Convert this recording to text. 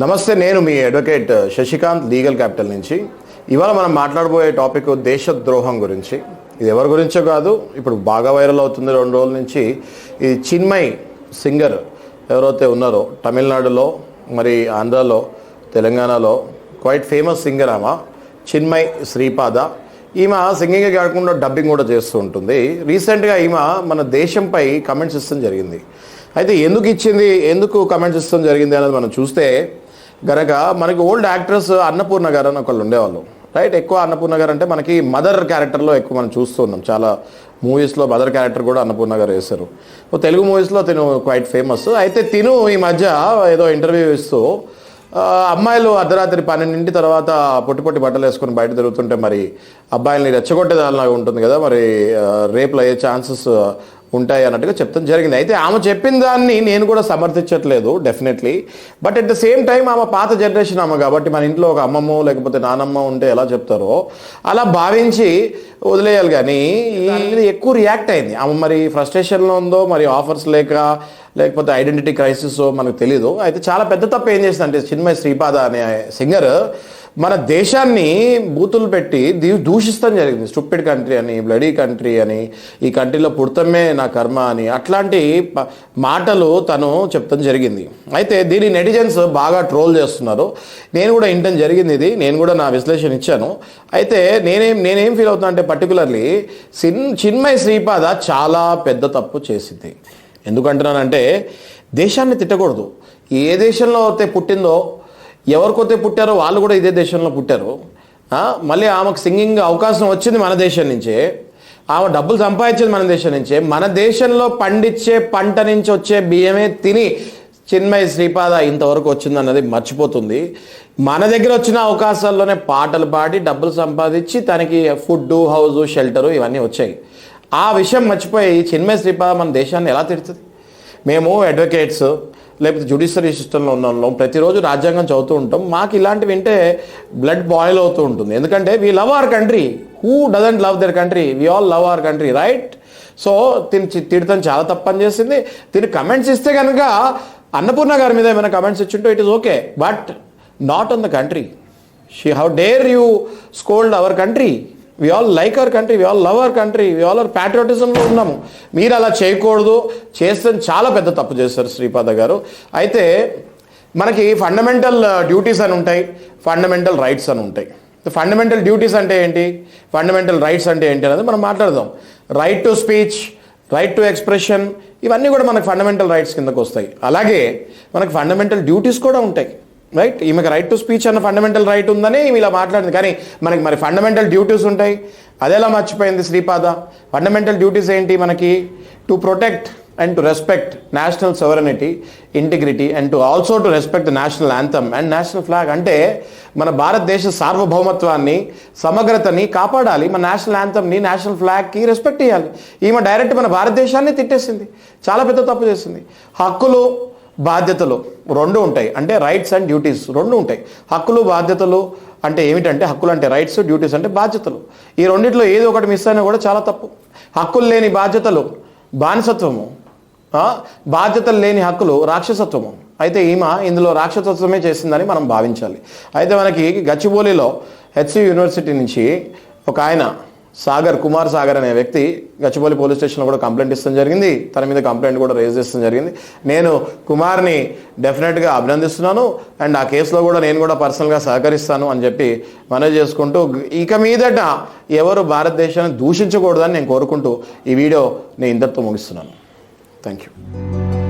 నమస్తే నేను మీ advocate uh, Sasikanth legal capital నుంచి. ఇవాళ మనం మాట్లాడబోయే టాపిక్ దేశద్రోహం గురించి. ఇది ఎవరి గురించో కాదు ఇప్పుడు బాగా వైరల్ అవుతుంది రెండు రోజుల నుంచి. ఇది చిన్మయ్ సింగర్ ఎవరైతే ఉన్నారో తమిళనాడులో మరి ఆంధ్రాలో తెలంగాణలో క్వైట్ ఫేమస్ సింగర్ ఆమె చిన్మయ్ శ్రీపాద. ఈమె సింగింగ్ కాకుండా డబ్బింగ్ కూడా చేస్తూ ఉంటుంది. రీసెంట్గా ఈమె మన దేశంపై కమెంట్స్ ఇస్తాం జరిగింది. అయితే ఎందుకు ఇచ్చింది ఎందుకు కమెంట్స్ ఇస్తాం జరిగింది అనేది మనం చూస్తే గనక మనకి ఓల్డ్ యాక్ట్రెస్ అన్నపూర్ణ గారు అని ఒకళ్ళు ఉండేవాళ్ళు. రైట్? ఎక్కువ అన్నపూర్ణ గారు అంటే మనకి మదర్ క్యారెక్టర్లో ఎక్కువ మనం చూస్తున్నాం చాలా మూవీస్లో మదర్ క్యారెక్టర్ కూడా అన్నపూర్ణ గారు వేశారు. తెలుగు మూవీస్లో తిను క్వైట్ ఫేమస్ అయితే తిను ఈ మధ్య ఏదో ఇంటర్వ్యూ ఇస్తూ అమ్మాయిలు అర్ధరాత్రి పన్నెండింటి తర్వాత పొట్టి పొట్టి బట్టలు వేసుకొని బయట తిరుగుతుంటే మరి అబ్బాయిల్ని రెచ్చగొట్టేదానిలాగా ఉంటుంది కదా మరి రేపులు అయ్యే ఛాన్సెస్ ఉంటాయి అన్నట్టుగా చెప్తాం జరిగింది. అయితే ఆమె చెప్పిన దాన్ని నేను కూడా సమర్థించట్లేదు definitely but at the same time ఆమె పాత జనరేషన్ ఆమె కాబట్టి మన ఇంట్లో ఒక అమ్మమ్మ లేకపోతే నానమ్మ ఉంటే ఎలా చెప్తారో అలా భావించి వదిలేయాలి కానీ ఎక్కువ రియాక్ట్ అయింది. ఆమె మరి ఫ్రస్ట్రేషన్లో ఉందో మరి ఆఫర్స్ లేక లేకపోతే ఐడెంటిటీ క్రైసిస్ మనకు తెలీదు. అయితే చాలా పెద్ద తప్పు ఏం చేసిందంటే చిన్మయ్ శ్రీపాద అనే సింగర్ మన దేశాన్ని బూతులు పెట్టి దీ దూషిస్తాం జరిగింది. స్టూపిడ్ కంట్రీ అని బ్లడీ కంట్రీ అని ఈ కంట్రీలో పుడతమే నా కర్మ అని అట్లాంటి ప- మాటలు తను చెప్తాం జరిగింది. అయితే దీని నెటిజన్స్ బాగా ట్రోల్ చేస్తున్నారు. నేను కూడా ఇంటం జరిగింది ఇది. నేను కూడా నా విశ్లేషణ ఇచ్చాను. అయితే నేనేం నేనేం ఫీల్ అవుతున్నా అంటే పర్టికులర్లీ సిన్ చిన్మయ్ శ్రీపాద చాలా పెద్ద తప్పు చేసింది. ఎందుకంటున్నానంటే దేశాన్ని తిట్టకూడదు. ఏ దేశంలో అయితే పుట్టిందో ఎవరికైతే పుట్టారో వాళ్ళు కూడా ఇదే దేశంలో పుట్టారు. మళ్ళీ ఆమెకు సింగింగ్ అవకాశం వచ్చింది మన దేశం నుంచే. ఆమె డబ్బులు సంపాదించింది మన దేశం నుంచే. మన దేశంలో పండించే పంట నుంచి వచ్చే బియ్యమే తిని చిన్మయ శ్రీపాద ఇంతవరకు వచ్చిందన్నది మర్చిపోతుంది. మన దగ్గర వచ్చిన అవకాశాల్లోనే పాటలు పాడి డబ్బులు సంపాదించి తనకి ఫుడ్ హౌస్ షెల్టరు ఇవన్నీ వచ్చాయి. ఆ విషయం మర్చిపోయి చిన్మయ శ్రీపాద మన దేశాన్ని ఎలా తిడుతుంది మేము అడ్వకేట్స్ లేకపోతే జుడిషియరీ సిస్టంలో ఉన్న వాళ్ళం ప్రతిరోజు రాజ్యాంగం చదువుతూ ఉంటాం. మాకు ఇలాంటివి వింటే బ్లడ్ బాయిల్ అవుతూ ఉంటుంది. ఎందుకంటే we love our country who doesn't love their country we all love our country right so తిని చి- తిడతాను చాలా తప్పని చేసింది. తిని కమెంట్స్ ఇస్తే కనుక అన్నపూర్ణ గారి మీద ఏమైనా కమెంట్స్ ఇచ్చుంటే it is okay but not on the country she how dare you scold our country we all like our country we all love our country we all our ప్యాట్రియాటిజంలో ఉన్నాము. మీరు అలా చేయకూడదు. చేస్తే చాలా పెద్ద తప్పు చేస్తారు శ్రీపాద గారు. అయితే మనకి ఫండమెంటల్ డ్యూటీస్ uh, అని ఉంటాయి ఫండమెంటల్ రైట్స్ అని ఉంటాయి. ఫండమెంటల్ డ్యూటీస్ అంటే ఏంటి? ఫండమెంటల్ రైట్స్ అంటే ఏంటి అనేది మనం మాట్లాడదాం. Right to speech right to expression ఇవన్నీ కూడా మనకు ఫండమెంటల్ రైట్స్ కిందకు వస్తాయి. అలాగే మనకు ఫండమెంటల్ డ్యూటీస్ కూడా ఉంటాయి. రైట్ ఈమెకు రైట్ టు స్పీచ్ అన్న ఫండమెంటల్ రైట్ ఉందని ఈమె ఇలా మాట్లాడింది. కానీ మనకి మరి ఫండమెంటల్ డ్యూటీస్ ఉంటాయి. అదెలా మర్చిపోయింది శ్రీపాద? ఫండమెంటల్ డ్యూటీస్ ఏంటి మనకి? To protect and to respect national sovereignty integrity and to also to respect national anthem and national flag అంటే మన భారతదేశ సార్వభౌమత్వాన్ని సమగ్రతని కాపాడాలి. మన నేషనల్ యాంథమ్ని నేషనల్ ఫ్లాగ్కి రెస్పెక్ట్ ఇవ్వాలి ఈమె డైరెక్ట్ మన భారతదేశాన్ని తిట్టేసింది. చాలా పెద్ద తప్పు చేసింది. హక్కులు బాధ్యతలు రెండు ఉంటాయి. అంటే రైట్స్ అండ్ డ్యూటీస్ రెండు ఉంటాయి. హక్కులు బాధ్యతలు అంటే ఏమిటంటే హక్కులు అంటే రైట్స్ డ్యూటీస్ అంటే బాధ్యతలు. ఈ రెండిట్లో ఏదో ఒకటి మిస్ అయినా కూడా చాలా తప్పు. హక్కులు లేని బాధ్యతలు బానిసత్వము. బాధ్యతలు లేని హక్కులు రాక్షసత్వము. అయితే ఈమె ఇందులో రాక్షసత్వమే చేసిందని మనం భావించాలి. అయితే మనకి గచ్చిబౌలిలో హెచ్సి యూనివర్సిటీ నుంచి ఒక ఆయన సాగర్ కుమార్ సాగర్ అనే వ్యక్తి గచ్చిబౌలి పోలీస్ స్టేషన్లో కూడా కంప్లైంట్ ఇస్తాం జరిగింది. తన మీద కంప్లైంట్ కూడా రేజ్ చేస్తాం జరిగింది. నేను కుమార్ని డెఫినెట్గా అభినందిస్తున్నాను. అండ్ ఆ కేసులో కూడా నేను కూడా పర్సనల్గా సహకరిస్తాను అని చెప్పి మనవి చేసుకుంటూ ఇక మీదట ఎవరు భారతదేశాన్ని దూషించకూడదని నేను కోరుకుంటూ ఈ వీడియో నేను ఇంతటితో ముగిస్తున్నాను. Thank you